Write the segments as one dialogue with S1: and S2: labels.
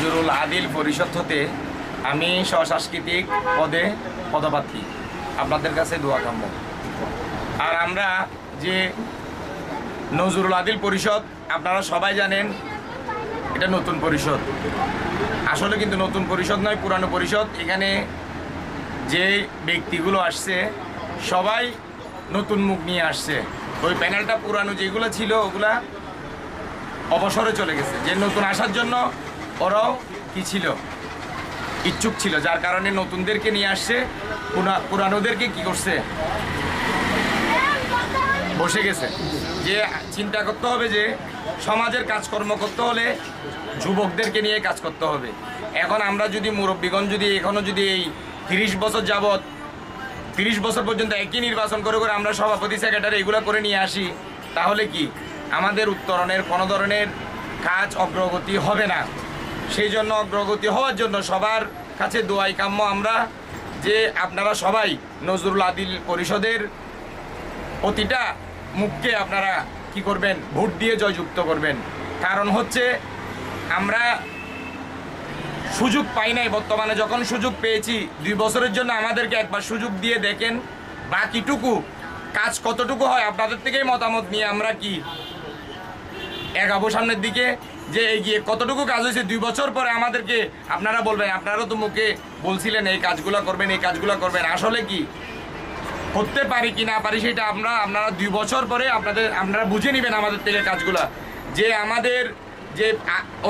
S1: নজরুল আদিল পরিষদ হতে আমি স্বসাংস্কৃতিক পদে পদপ্রার্থী। আপনাদের কাছে দোয়া কাম্য। আর আমরা যে নজরুল আদিল পরিষদ, আপনারা সবাই জানেন, এটা নতুন পরিষদ। আসলে কিন্তু নতুন পরিষদ নয়, পুরানো পরিষদ। এখানে যে ব্যক্তিগুলো আসছে, সবাই নতুন মুখ নিয়ে আসছে। ওই প্যানেলটা পুরানো যেগুলো ছিল, ওগুলা অবসরে চলে গেছে। যে নতুন আসার জন্য ওরাও কি ছিল? ইচ্ছুক ছিল, যার কারণে নতুনদেরকে নিয়ে আসছে পুরানোদেরকে কি করছে? বসে গেছে। যে চিন্তা করতে হবে যে, সমাজের কাজকর্ম করতে হলে যুবকদেরকে নিয়ে কাজ করতে হবে। এখন আমরা যদি মুরব্বীগণ যদি এখনও যদি এই তিরিশ বছর যাবৎ, তিরিশ বছর পর্যন্ত একই নির্বাচন করে করে আমরা সভাপতি, সেক্রেটারি এগুলো করে নিয়ে আসি, তাহলে কি? আমাদের উত্তরণের কোনো ধরনের কাজ অগ্রগতি হবে না। সেই জন্য অগ্রগতি হওয়ার জন্য সবার কাছে দোয়াই কাম্য আমরা যে আপনারা সবাই নজরুল আদিল পরিষদের প্রতিটা মুখকে আপনারা কি করবেন, ভোট দিয়ে জয়যুক্ত করবেন। কারণ হচ্ছে আমরা সুযোগ পাই নাই বর্তমানে। যখন সুযোগ পেয়েছি, দুই বছরের জন্য আমাদেরকে একবার সুযোগ দিয়ে দেখেন বাকিটুকু কাজ কতটুকু হয়। আপনাদের থেকেই মতামত নিয়ে আমরা কি এগাবো সামনের দিকে? যে এগিয়ে কতটুকু কাজ হয়েছে, দুই বছর পরে আমাদেরকে, আপনারা বলবেন, আপনারাও তো মুখে বলছিলেন, এই কাজগুলো করবেন, এই কাজগুলো করবেন, আসলে কি? করতে পারি কি না পারি সেটা আমরা, আপনারা দুই বছর পরে আপনাদের, আপনারা বুঝে নেবেন আমাদের থেকে কাজগুলা। যে আমাদের, যে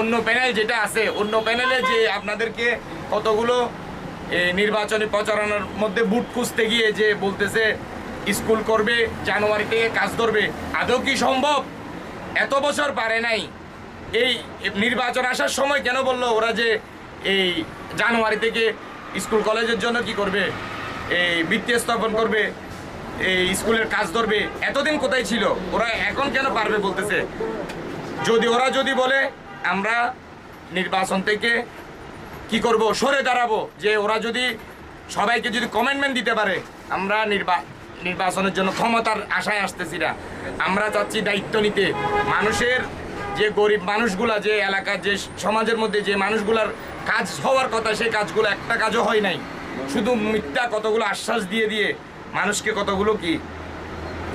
S1: অন্য প্যানেল যেটা আছে, অন্য প্যানেলে যে আপনাদেরকে কতগুলো নির্বাচনী প্রচারণার মধ্যে বুট খুঁজতে গিয়ে যে বলতেছে, স্কুল করবে জানুয়ারি থেকে কাজ ধরবে, আদৌ কি সম্ভব? এত বছর পারে নাই। এই নির্বাচন আসার সময় কেন বলল ওরা যে এই জানুয়ারি থেকে স্কুল কলেজের জন্য কি করবে? এই বৃত্তি স্থাপন করবে, এই স্কুলের কাজ ধরবে, এতদিন কোথায় ছিল? ওরা এখন কেন পারবে বলতেছে? যদি ওরা যদি বলে, আমরা নির্বাচন থেকে কি করব? সরে দাঁড়াবো, যে ওরা যদি সবাইকে যদি কমেন্টমেন্ট দিতে পারে, আমরা নির্বা, নির্বাচনের জন্য ক্ষমতার আশায় আসতেছি না। আমরা চাচ্ছি দায়িত্ব নিতে। মানুষের যে গরিব মানুষগুলা যে এলাকার যে সমাজের মধ্যে যে মানুষগুলার কাজ হওয়ার কথা, সেই কাজগুলো একটা কাজও হয় নাই। শুধু মিথ্যা কতগুলো আশ্বাস দিয়ে দিয়ে মানুষকে কতগুলো কি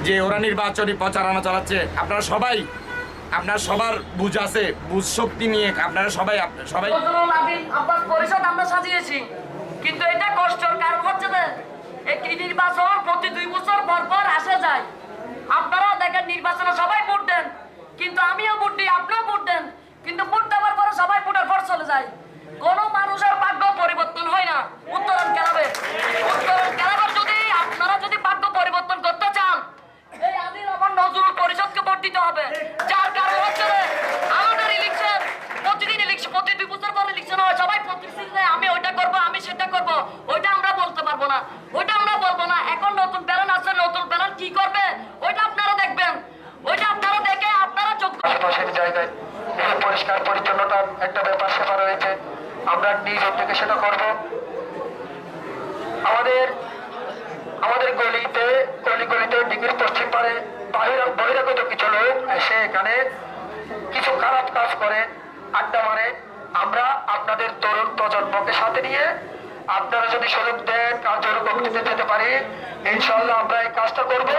S1: যে ওরা নির্বাচনী প্রচারণা চালাচ্ছে। আপনারা সবাই, আপনার সবার বুঝ আছে, বুঝ শক্তি নিয়ে আপনারা সবাই সবাই
S2: সাজিয়েছি। কিন্তু এটা কষ্টর কারণ হচ্ছে একটি নির্বাচন প্রতি দুই বছর পর পর আসে যায়। আপনারা দেখেন নির্বাচনে সবাই ভোট দেন। কিন্তু আমিও ভোট দেন কিন্তু ভোট দেওয়ার পরে সবাই ভোটের পর চলে যায়। কোন মানুষের ভাগ্য পরিবর্তন হয় না। উত্তরণ কেলাবে। উত্তরণ কেলাবার যদি আপনারা যদি ভাগ্য পরিবর্তন করতে চান, এই আদিল আমার নজরুল পরিষদকে ভোট দিতে হবে। যার কারণ হচ্ছে আমাদের ইলেকশন প্রতিদিন ইলেকশন প্রতি দুই বছর পর ইলেকশন হয়। সবাই প্রতিশ্রুতি আমি ওইটা করব, আমি সেটা করব। ওইটা আমরা বলতে পারব না। ওইটা আমরা বলব না। এখন নতুন প্যানেল আছে নতুন প্যানেল কি করবে, ওইটা আপনারা দেখবেন। ওইটা আপনারা দেখে আপনারা যোগ্য
S3: জায়গায় পরিষ্কার, পরিচ্ছন্নতা একটা ব্যাপার সেপার রয়েছে। আমরা নিজ থেকে সেটা করব। আমাদের আমাদের গলিতে গলি গলিতে ডিগ্রির পশ্চিম পারে বাহিরা, বহিরাগত কিছু লোক এসে এখানে কিছু খারাপ কাজ করে, আড্ডা মারে। আমরা আপনাদের তরুণ প্রজন্মকে সাথে নিয়ে আপনারা যদি সুযোগ দেন, কার্যকর কমিটিতে যেতে পারি ইনশাল্লাহ আমরা এই কাজটা করব।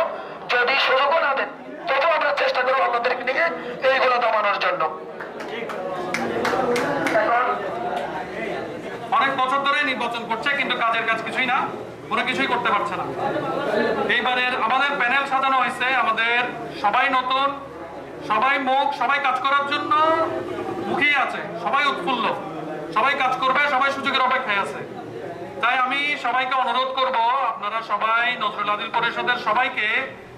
S3: যদি সুযোগও না দেন, তবুও আমরা চেষ্টা করব আপনাদেরকে নিয়ে এইগুলো দমানোর জন্য এখন
S4: অনেক বছর ধরে নির্বাচন করছে কিন্তু কাজের কাজ কিছুই না, কোনো কিছুই করতে পারছে না। এইবারের আমাদের প্যানেল সাজানো হয়েছে, আমাদের সবাই নতুন, সবাই মুখ, সবাই কাজ করার জন্য মুখেই আছে, সবাই উৎফুল্ল, সবাই কাজ করবে, সবাই সুযোগের অপেক্ষায় আছে। তাই আমি সবাইকে অনুরোধ করব, আপনারা সবাই নজরুল আদিল পরিষদের সবাইকে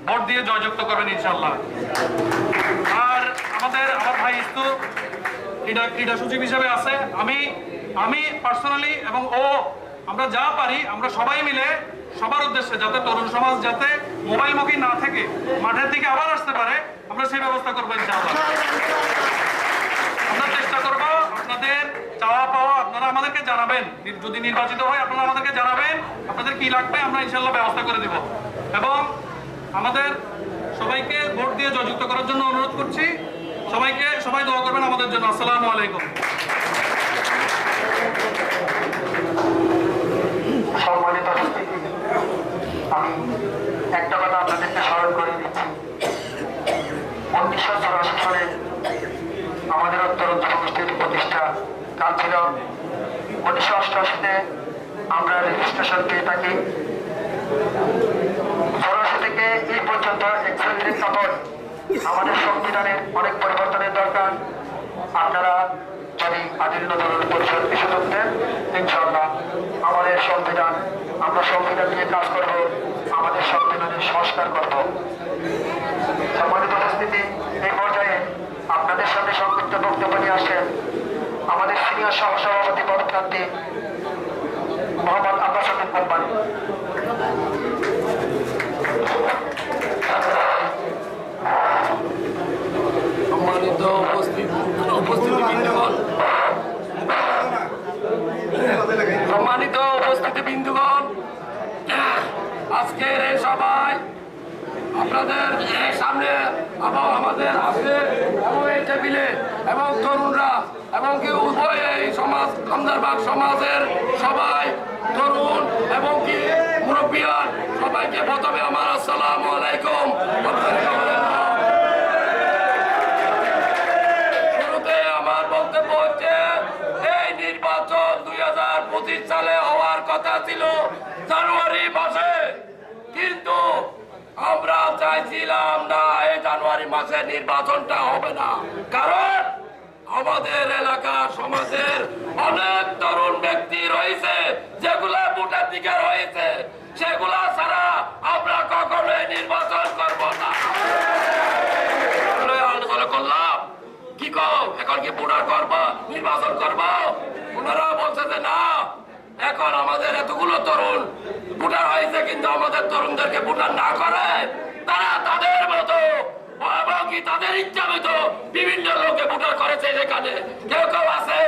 S4: ভোট দিয়ে জয়যুক্ত করবেন ইনশাল্লাহ আর আমাদের, আমার ভাই ইস্তু, ক্রীড়া ক্রীড়া সচিব হিসেবে আছে। আমি আমি পার্সোনালি এবং ও, আমরা যা পারি, আমরা সবাই মিলে সবার উদ্দেশ্যে যাতে তরুণ সমাজ যাতে মোবাইল মুখী না থেকে মাঠের দিকে আবার আসতে পারে, আমরা সেই ব্যবস্থা করব আমরা চেষ্টা করব আপনাদের চাওয়া পাওয়া আপনারা আমাদেরকে জানাবেন। যদি নির্বাচিত হয় আপনারা আমাদেরকে জানাবেন, আপনাদের কি লাগবে আমরা ইনশাল্লাহ ব্যবস্থা করে দিব। এবং আমাদের সবাইকে ভোট দিয়ে জয়যুক্ত করার জন্য অনুরোধ করছি। সবাইকে সবাই দোয়া করবেন আমাদের জন্য। আসসালামু আলাইকুম। আমি একটা কথা আপনাদেরকে স্মরণ করে।
S3: দিচ্ছি উনিশশো চৌরাশি সালে আমাদের উত্তর গোষ্ঠীর প্রতিষ্ঠা কাল ছিল। উনিশশো অষ্টআশিতে আমরা রেজিস্ট্রেশন পেয়ে থাকি। থেকে এই পর্যন্ত একচল্লিশ নম্বর আমাদের সংবিধানে অনেক পরিবর্তনের দরকার। আপনারা যদি আদিল ধরনের পরিষদ সুযোগ করতেন ইনশাল্লাহ আমাদের সংবিধান আমরা সংবিধান নিয়ে কাজ করব, আমাদের সংবিধানের সংস্কার করব। সম্মানিত উপস্থিতি, এই পর্যায়ে আপনাদের সামনে সংক্ষিপ্ত বক্তব্য নিয়ে আসেন আমাদের সিনিয়র সহসভাপতি পদপ্রার্থী মোহাম্মদ আব্বাস কোম্পানি
S5: সম্মানিত উপস্থিত উপস্থিতি বিন্দুগণ সম্মানিত উপস্থিতি বিন্দুগণ আজকের এই সভায় আপনাদের সামনে এবং আমাদের আছে এবং এই টেবিলে এবং তরুণরা এবং কি উভয় এই সমাজ আমদারবাগ সমাজের সবাই তরুণ এবং কি মুরব্বিয়ান সবাইকে প্রথমে আমার আসসালামু আলাইকুম। শুরুতে আমার বক্তব্য হচ্ছে, এই নির্বাচন দুই হাজার পঁচিশ সালে হওয়ার কথা ছিল জানুয়ারি মাসে। কিন্তু আমরা চাইছিলাম না এই জানুয়ারি মাসে নির্বাচনটা হবে না। কারণ আমাদের এলাকা সমাজের অনেক তরুণ ব্যক্তি রয়েছে, যেগুলা দিকে রয়েছে সেগুলা ছাড়া আমরা কখনোই নির্বাচন করব না। আলোচনা করলাম, কি কো এখন কি ভোটার করব? নির্বাচন করবা? ওনারা বলছে যে না। এখন আমাদের এতগুলো তরুণ ভোটার হয়েছে, কিন্তু আমাদের তরুণদেরকে ভোটার না করে, তারা তাদের মতো তাদের ইচ্ছা মতো বিভিন্ন লোকে ভোটার করেছে সেখানে কেউ কেউ আছে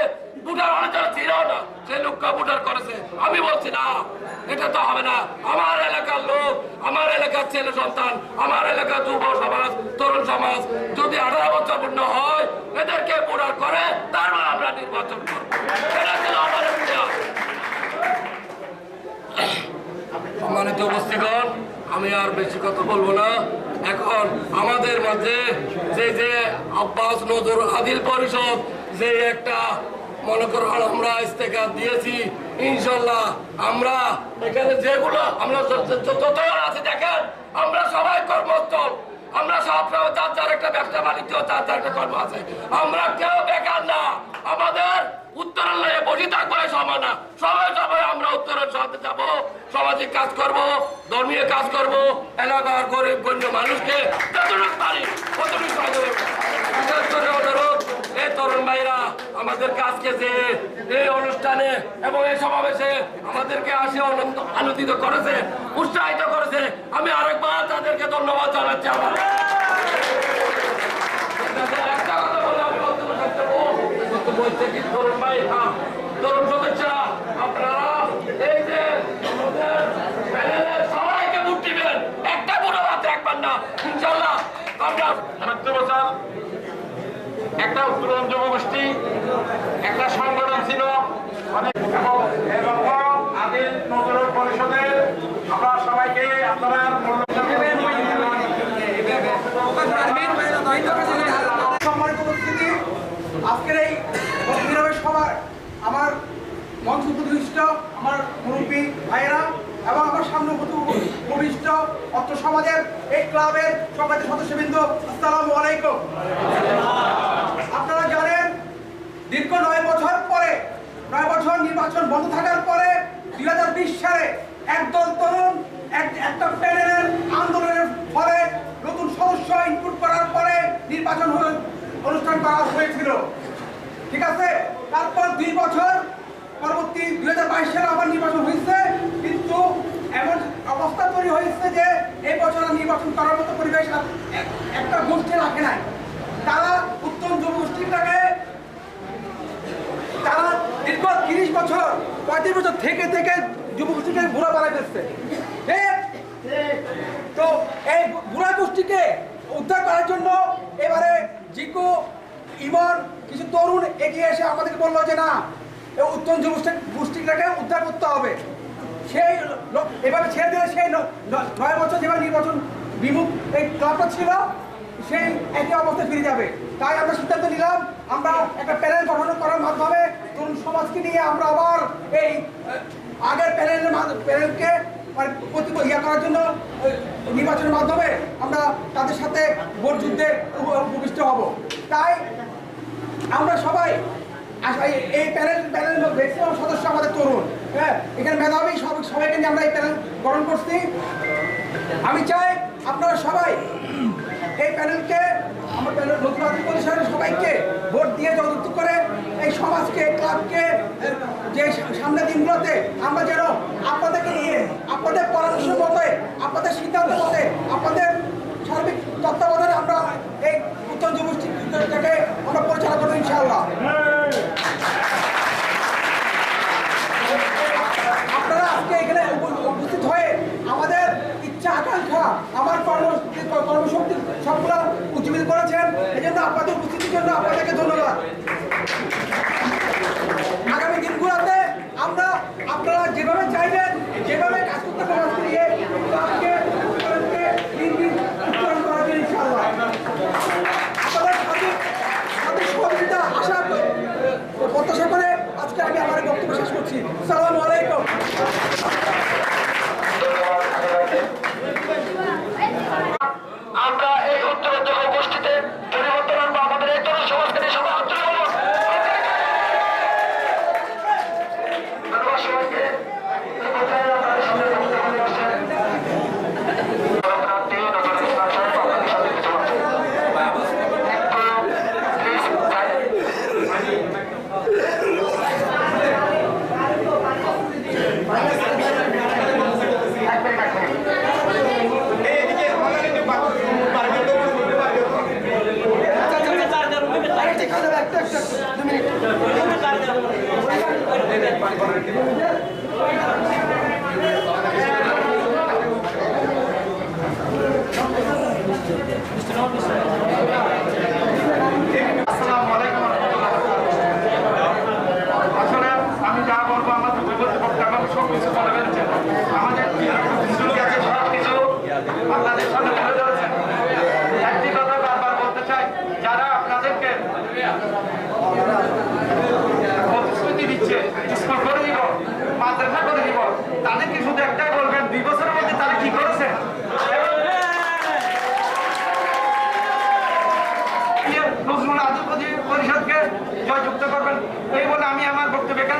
S5: এদেরকে তারপর আমরা নির্বাচন করব। সম্মানিত উপস্থিতগণ, আমি আর বেশি কথা বলব না। এখন আমাদের মাঝে যে যে আব্বাস নজর আদিল পরিষদ, যে একটা মনে করো আমরা ইস্তেকা দিয়েছি, ইনশাল্লাহ আমরা এখানে যেগুলো আমরা যত আছে দেখেন, আমরা সবাই কর্মস্থল। আমরা সব তার যার একটা ব্যবসা বাণিজ্য, তার তার একটা কর্ম আছে। আমরা কেউ বেকার না। আমাদের উত্তরালয়ে বসে থাকবে সময় না। সবাই সবাই আমরা উত্তরণ সাথে যাব। সামাজিক কাজ করব, ধর্মীয় কাজ করব। এলাকার গরিব, গণ্য মানুষকে যতটুকু পারি, ততটুকু বিশেষ করে অনুরোধ এই তরুণ ভাইরা আমাদের কাজকে যে এই অনুষ্ঠানে এবং এই সমাবেশে আমাদেরকে আসে আনন্দ আনন্দিত করেছে, উৎসাহিত করেছে, আমি আরেকবার তাদেরকে ধন্যবাদ জানাচ্ছি আমার। একটা কথা বলে আমি করব। কি ভাই আপনারা এই যে একটা রাখবেন না ইনশাল্লাহ আমরা
S6: বছর একটা উত্তরণ জনগোষ্ঠী, একটা সংগঠন ছিল। অনেক পরিষদের। আমরা সবাইকে আপনারা
S7: আজকের এই সভায় আমার মঞ্চ উপদৃষ্ট, আমার মুরব্বী ভাইয়েরা এবং আমার সামনে উপবিষ্ট অর্থ সমাজের এই ক্লাবের সমাজের সদস্যবৃন্দ, আসসালামু আলাইকুম। দীর্ঘ নয় বছর পরে, নয় বছর নির্বাচন বন্ধ থাকার পরে দুই হাজার বিশ সালে একদল তরুণ এক- একটা প্যানেলের আন্দোলনের ফলে নতুন সদস্য ইনপুট করার পরে নির্বাচন অনুষ্ঠান করা হয়েছিল। ঠিক আছে? তারপর দুই বছর পরবর্তী দুই হাজার বাইশ সালে আবার নির্বাচন হয়েছে, কিন্তু এমন অবস্থা তৈরি হয়েছে যে এই বছর নির্বাচন করার মতো পরিবেশ আর এক- একটা গোষ্ঠী রাখে নাই তারা উত্তম যুব গোষ্ঠীটাকে তারা দীর্ঘ তিরিশ বছর, পঁয়ত্রিশ বছর থেকে থেকে যুবগোষ্ঠীকে বুড়া বানাই দিচ্ছে। তো এই বুড়া গোষ্ঠীকে উদ্ধার করার জন্য এবারে জিকো, ইমন, কিছু তরুণ এগিয়ে এসে আমাদেরকে বলল যে না উত্তম যুব গোষ্ঠীটাকে উদ্ধার করতে হবে। সেই এভাবে ছেড়ে দিলে সেই নয় বছর যেভাবে নির্বাচন বিমুখ এই ক্লাবটা ছিল, সেই একই অবস্থায় ফিরে যাবে। তাই আমরা সিদ্ধান্ত নিলাম, আমরা একটা প্যানেল গঠন করার মাধ্যমে তরুণ সমাজকে নিয়ে আমরা আবার এই আগের প্যানেলের প্যানেলকে মানে ইয়া করার জন্য নির্বাচনের মাধ্যমে আমরা তাদের সাথে ভোট যুদ্ধে উপবিষ্ট হব। তাই আমরা সবাই এই প্যানেল প্যানেল ম্যাক্সিমাম সদস্য আমাদের তরুণ হ্যাঁ? এখানে মেধাবী সব, সবাইকে নিয়ে আমরা এই প্যানেল গঠন করছি। আমি চাই আপনারা সবাই এই প্যানেলকে আমার প্যানেল নতুন পরিষদের সবাইকে ভোট দিয়ে যত করে এই সমাজকে, ক্লাবকে যে সামনে দিনগুলোতে আমরা যেন আপনাদেরকে নিয়ে, আপনাদের পরামর্শ মতে আপনাদের সিদ্ধান্ত মতে আপনাদের সার্বিক তত্ত্বাবধানে আমরা এই উত্তর যুবগোষ্ঠীটাকে আমরা পরিচালনা করব ইনশাআল্লাহ আপনারা আজকে এখানে উপ- উপস্থিত হয়ে আমাদের ইচ্ছা আকাঙ্ক্ষা আমার কর্ম কর্মশক্তি সবগুলো উজ্জীবিত করেছেন এই জন্য আপনাদের উপস্থিতির জন্য আপনাদেরকে ধন্যবাদ আগামী দিনগুলোতে আমরা আপনারা যেভাবে চাইবেন যেভাবে কাজ করতে পারেন আজকে নিয়ে ক্লাবকে, উত্তরণকে দিন দিন উত্তরণ করার জন্য ইনশাআল্লাহ আপনাদের সাথে সাথে সহযোগিতা আশা ও প্রত্যাশা করে আজকে আমি আমার বক্তব্য শেষ করছি সালামু আলাইকুম
S3: আমরা এই উত্তরোত্তর গোষ্ঠীতে পরিবর্তন আনব আমাদের এই তরুণ সমাজকে নিয়ে সবাই আন্তরিক হব। ধন্যবাদ সবাইকে। এই পর্যায়ে আপনাদের সামনে বক্তব্য নিয়ে আসছেন। প্রার্থী নজরুল ইসলাম সাহেব, আপনাদের সামনে কিছু বলছেন। একটু please, সাইড। এক মিনিট, এক মিনিট।
S6: আসসালামু আলাইকুম আসলে আমি যা বলব আমার দুটো বলতে বলতে আমার সব কিছু বলে ফেলছে আমাদের দুনিয়াকে সব কিছু আপনাদের সামনে তুলে ধরেছেন একটি কথা বারবার বলতে চাই যারা আপনাদেরকে প্রতিশ্রুতি দিচ্ছে স্কুল করে দিব মাদ্রাসা করে দিব তাদেরকে শুধু একটাই বলবেন দুই বছরের মধ্যে তারা কি করেছে দিয়ে নজরুল আদম পরিষদকে জয়যুক্ত করবেন এই বলে আমি আমার বক্তব্য এখানে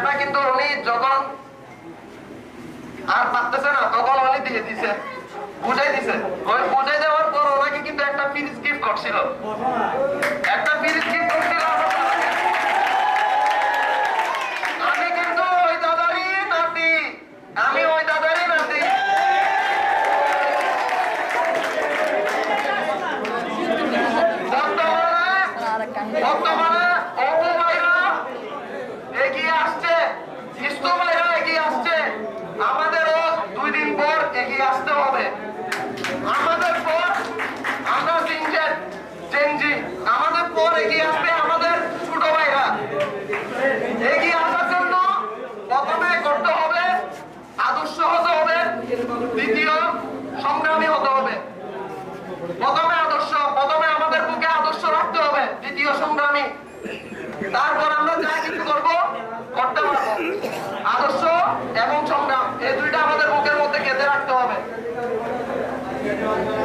S6: ওই কিন্তু উনি যখন আর পারতেছে না, তখন উনি দিয়ে দিছে ওই পর ওনাকে কিন্তু একটা ফ্রিজ করছিল। একটা ফ্রিজ করছিল আমি কিন্তু ওই আমি ওই দাদারই নাতি বর্তমানে বর্তমানে অপু ভাইরা এগিয়ে আসছে ইস্তু ভাইরা এগিয়ে আসছে আমাদেরও দুই দিন পর আসতে হবে। আমাদের পর আমরা সিনজেট চেঞ্জি আমাদের পর এগিয়ে আসবে আমাদের ছোট ভাইরা। এগিয়ে আসার জন্য প্রথমে করতে হবে, আদর্শ হতে হবে, দ্বিতীয় সংগ্রামী হতে হবে। প্রথমে আদর্শ, প্রথমে আমাদের বুকে আদর্শ রাখতে হবে, দ্বিতীয় সংগ্রামী। তারপর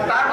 S6: তার